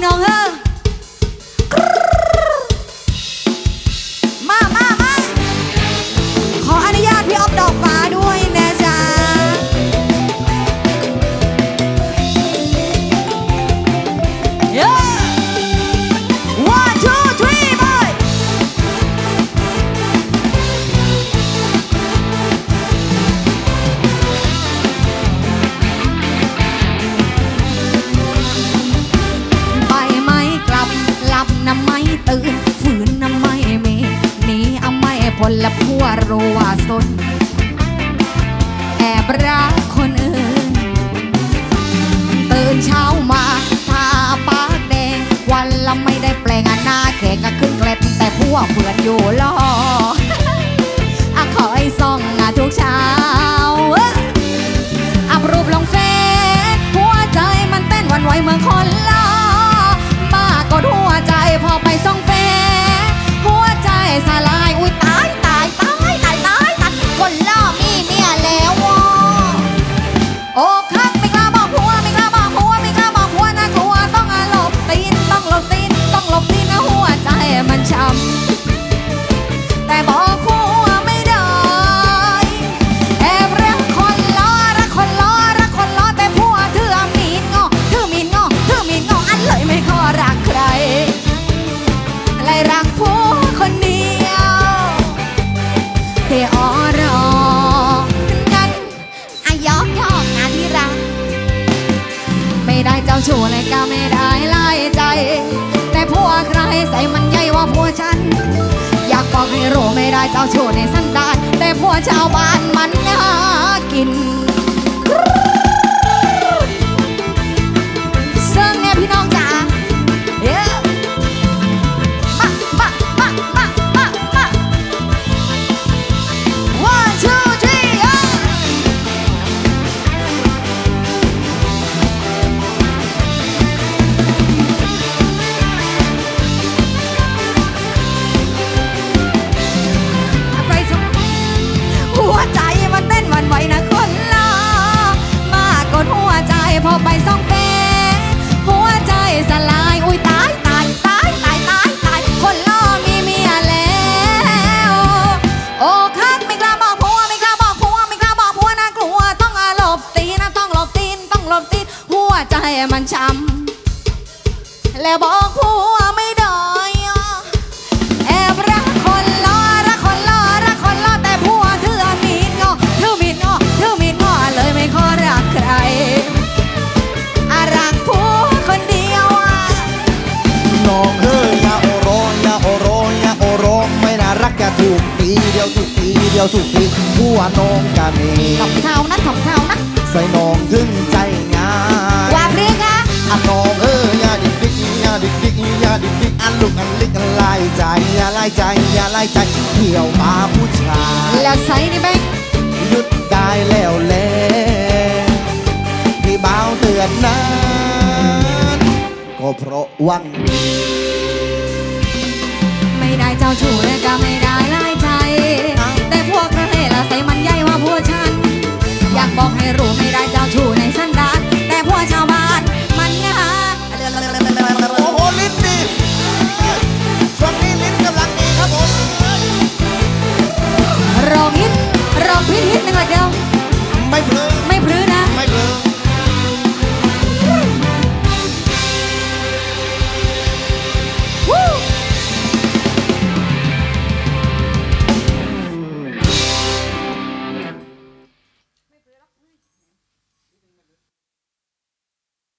พี่น้องเฮ้อ นและพัวรัวสน แอบรักคนอื่น ตื่นเช้ามาทาปากแดง วันละไม่ได้แปลงหน้าแขกก็ขึ้นเกล็ดแต่พัวเผื่อนอยู่รออะคอยส่อง เทออรอนั้นอายอกยอกงานที่รัก ไม่ได้เจ้าชู้เลยก็ไม่ได้ไล่ใจ แต่ผัวใครใส่มันใหญ่ว่าผัวฉัน อยากบอกให้รู้ไม่ได้เจ้าชู้ในสันดานแต่ผัวชาวบ้านมันน่ากิน ใจมันช้ำแล้วบอกผัวไม่ได้อะแอบรักคนล้อรักคนล้อรักคนล้อแต่ผัวถือมีดงอถือมีดงอถือมีดงอเลยไม่ขอรักใครอารักผัวคนเดียวอะน้องเอ้ยอย่าโอโรอย่าโอโรอย่าโอโรไม่น่ารักอย่าถูกตีเดียวถูกตีเดียวถูกตีผัวน้องกันเองทำเท้านะทำเท้านะใส่น้องถึงใจง่ อย่าดิกดิกอันลูกอันลิกอันลายใจอย่าลายใจอย่าลายใจเที่ยวมาผู้ชายแล้วใส่ในแบงค์หยุดได้แล้วแลพี่บ่าวเตือนนั้นก็เพราะหวังดีไม่ได้เจ้าชู้และก็ไม่ได้ไล่ใจ แต่พวกกระเทละใส่มันใหญ่ว่าพวกฉัน อยากบอกให้รู้ไม่ได้เจ้าชู้ในสันด